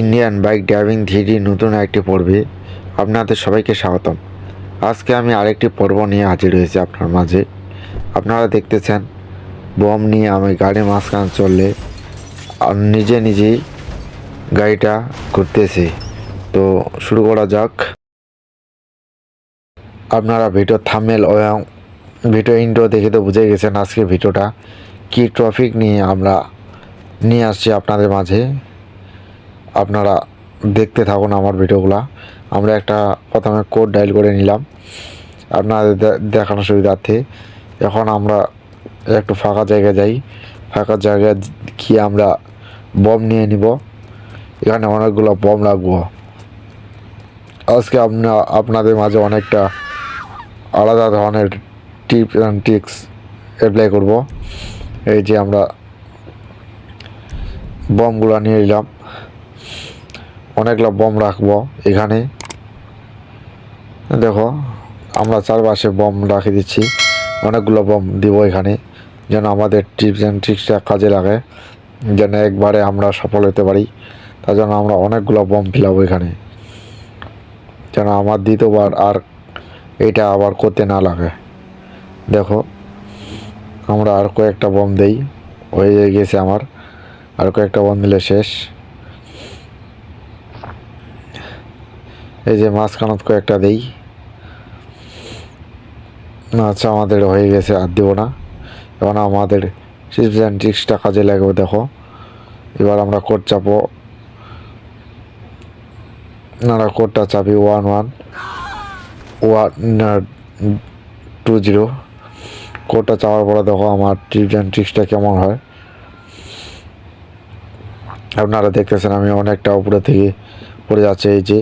Indian bike driving three D নতুন একটি পর্বে আপনাদের সবাইকে স্বাগতম। আজকে আমি আরেকটি পর্ব নিয়ে হাজির হয়েছি আপনার মাঝে। আপনারা দেখতেছেন, বম নিয়ে আমি গাড়ি মাঝখানে চললে নিজে নিজেই গাড়িটা ঘুরতেছি। তো শুরু করা যাক। আপনারা ভিডিও থামেল এবং ভিডিও ইন্ট্রো দেখে তো বুঝে গেছেন আজকে ভিডিওটা কি ট্রফিক নিয়ে আমরা নিয়ে আসছি আপনাদের মাঝে। আপনারা দেখতে থাকুন আমার ভিডিওগুলা। আমরা একটা প্রথমে কোড ডায়াল করে নিলাম। আপনাদের দেখানোর সুবিধার্থে। এখন আমরা একটু ফাঁকা জায়গায় যাই। ফাঁকা জায়গায় গিয়ে আমরা বম নিয়ে নিব। এখানে অনেকগুলো বম রাখব আজকে আপনা আপনাদের মাঝে অনেকটা আলাদা ধরনের টিপস অ্যান্ড ট্রিক্স অ্যাপ্লাই করব। এই যে আমরা বমগুলো নিয়ে নিলাম। অনেকগুলো বম রাখব এখানে। দেখো, আমরা চারপাশে বম রাখে দিচ্ছি। অনেকগুলো বম দিব এখানে, যেন আমাদের টিপস অ্যান্ড ট্রিক্সটা কাজে লাগে, যেন একবারে আমরা সফল হতে পারি। তার জন্য আমরা অনেকগুলো বম ফেলাবো এখানে। যেন আমার দ্বিতীয়বার আর এটা আবার করতে না লাগে। দেখো, আমরা আর কয়েকটা বম দেই, হয়ে গেছে আমার। আর কয়েকটা বম দিলে শেষ। এই যে মাঝখানত কয়েকটা দেই। আচ্ছা আমাদের হয়ে গেছে, আর দেবো না। এখন আমাদের সিক্স ট্রিক্সটা কাজে লাগবে, দেখো। এবার আমরা কোড চাপো নারা কোডটা চাপি one one one two zero কোডটা চাওয়ার পরে দেখো আমার টিপস অ্যান্ড ট্রিক্সটা কেমন হয়। আপনারা দেখতেছেন, আমি অনেকটা উপরে থেকে পড়ে যাচ্ছে, এই যে।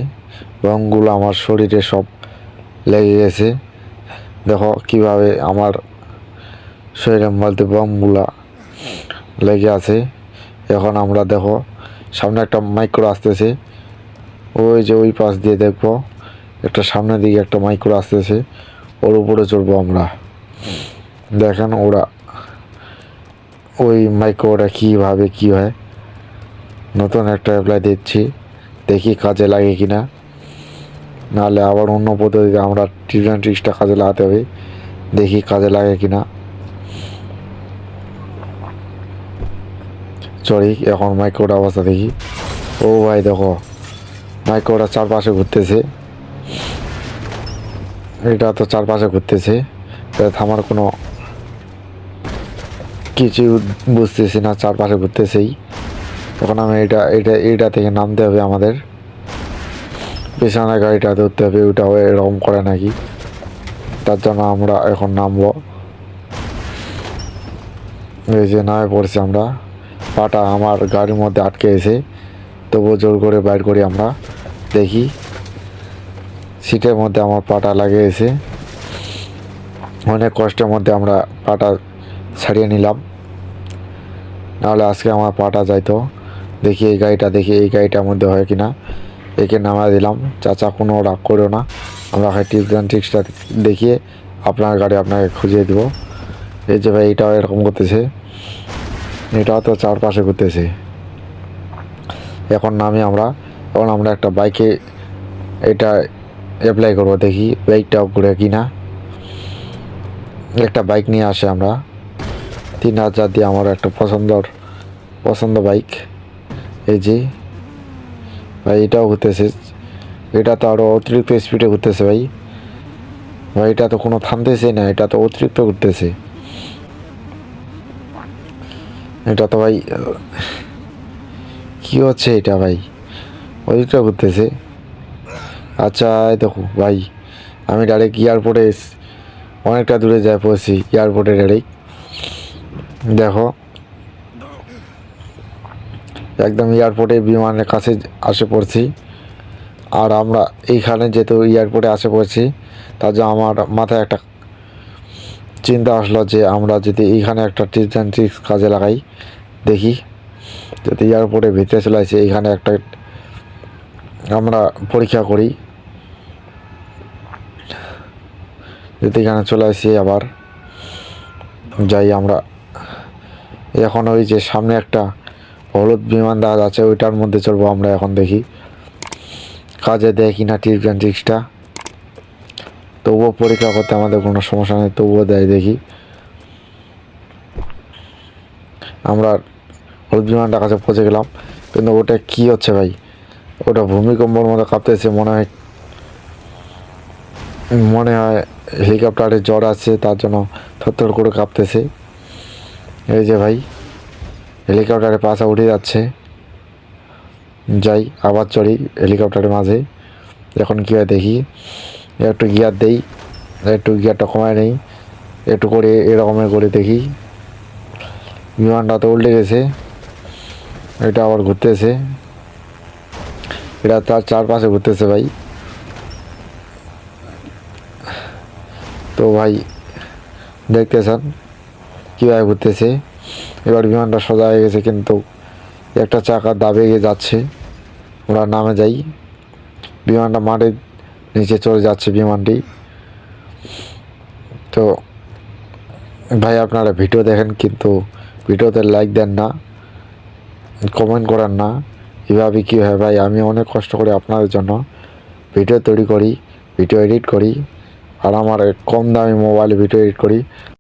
রঙগুলো আমার শরীরে সব লেগে গেছে। দেখো কীভাবে আমার শরীরের মধ্যে বমগুলা লেগে আছে। এখন আমরা দেখো, সামনে একটা মাইক্রো আসতেছে। ওই যে ওই পাশ দিয়ে দেখব, একটা সামনের দিকে একটা মাইক্রো আসতেছে। ওর উপরে চড়বো আমরা। দেখেন ওরা ওই মাইক্রোটা কীভাবে কী হয়। নতুন একটা অ্যাপ্লাই দিচ্ছি। দেখি কাজে লাগে কি না নাহলে আবার অন্য পদ্ধতিতে আমরা টিউশন ট্রিক্সটা কাজে লাগাতে হবে। দেখি কাজে লাগে কি না চড়ি এখন মাইক্রোটা অবস্থা দেখি। ও ভাই, দেখো। মাইক্রোটা চারপাশে ঘুরতেছে। এটা তো চারপাশে ঘুরতেছে। থামার কোনো কিছু বুঝতেছি না, চারপাশে ঘুরতেছেই। তখন আমি এটা এটা এটা থেকে নামতে হবে আমাদের। পেছনের গাড়িটা ধরতে হবে ওটাও এরকম করে নাকি? তার জন্য আমরা এখন নামবো। এই যে নামে পড়ছি আমরা। পাটা আমার গাড়ির মধ্যে আটকে এসে তবুও জোর করে বাইর করি আমরা। দেখি। সিটের মধ্যে আমার পাটা লাগে এসে অনেক কষ্টের মধ্যে আমরা পাটা ছাড়িয়ে নিলাম। নাহলে আজকে আমার পাটা যাইতো। দেখি এই গাড়িটা, দেখি এই গাড়িটার মধ্যে হয় কিনা। একে নামায় দিলাম। চাচা, কোনো রাগ করো না। আমরা টিপস অ্যান্ড ট্রিক্সটা দেখিয়ে আপনার গাড়ি আপনাকে খুঁজিয়ে দেবো। এই যে ভাই, এটাও এরকম করতেছে। এটাও তো চারপাশে ঘুরতেছে। এখন নামি আমরা। এখন আমরা একটা বাইকে এটা অ্যাপ্লাই করব, দেখি বাইকটা ঘুরে কিনা। একটা বাইক নিয়ে আসে আমরা। তিন হাজার দিয়ে আমার একটা পছন্দর, পছন্দ বাইক এই যে ভাই, এটাও ঘুরতেছে এটা তো আরও অতিরিক্ত স্পিডে ঘুরতেছে ভাই। ভাই, এটা তো কোনো থামতেছে না, এটা তো অতিরিক্ত ঘুরতেছে এটা তো ভাই, কি হচ্ছে এটা ভাই? অতিরিক্ত ঘুরতেছে আচ্ছা দেখো ভাই, আমি ডাইরেক্ট এয়ারপোর্টে অনেকটা দূরে যাই পড়ছি এয়ারপোর্টে ডাইরেক্ট দেখো একদম এয়ারপোর্টে বিমানের কাছে আসে পড়ছি। আর আমরা এইখানে যেহেতু এয়ারপোর্টে আসে পড়ছি, তার জন্য আমার মাথায় একটা চিন্তা আসলো যে আমরা যদি এইখানে একটা টিপস অ্যান্ড ট্রিক্স কাজে লাগাই, দেখি। যদি এয়ারপোর্টে ভিতরে চলে আসে, এইখানে একটা আমরা পরীক্ষা করি। যদি এখানে চলে আসি আবার, যাই আমরা, এখন ওই যে সামনে একটা হলুদ বিমান দেখা আছে, ওইটার মধ্যে চলবো আমরা এখন দেখি। কাজে দেয় কিনা টিপস অ্যান্ড ট্রিক্সটা তবুও পরীক্ষা করতে আমাদের কোনো সমস্যা নেই, তবুও দেয় দেখি। আমরা হলুদ বিমানটার কাছে পৌঁছে গেলাম। কিন্তু ওটা কি হচ্ছে ভাই? ওটা ভূমিকম্পর মতো কাঁপতেছে, মনে হয় মনে হয় হেলিকপ্টারে জ্বর আছে তার জন্য থরথর করে কাঁপতেছে। এই যে ভাই। হেলিকপ্টারে পাশা উঠে যাচ্ছে। যাই, আবার চড়ি হেলিকপ্টারের মাঝে। এখন কী হয় দেখি, একটু গিয়ার দেই, একটু গিয়ারটা কমায় নেই, একটু করে এরকমের করে দেখি। বিমানটা তো উল্টে গেছে, এটা আবার ঘুরতেছে। এটা তার চারপাশে ঘুরতেছে ভাই। তো ভাই দেখতেছেন কীভাবে ঘুরতেছে? এবার বিমানটা সোজা হয়ে গেছে, কিন্তু একটা চাকা দাবে গিয়ে যাচ্ছে। আমরা নামে যাই। বিমানটা মাটির নিচে চলে যাচ্ছে বিমানটি। তো ভাই, আপনারা ভিডিও দেখেন, কিন্তু ভিডিওতে লাইক দেন না কমেন্ট করেন না। এভাবে কী হয় ভাই? আমি অনেক কষ্ট করি আপনাদের জন্য। ভিডিও তৈরি করি, ভিডিও এডিট করি, আর আমার কম দামি মোবাইলে ভিডিও এডিট করি।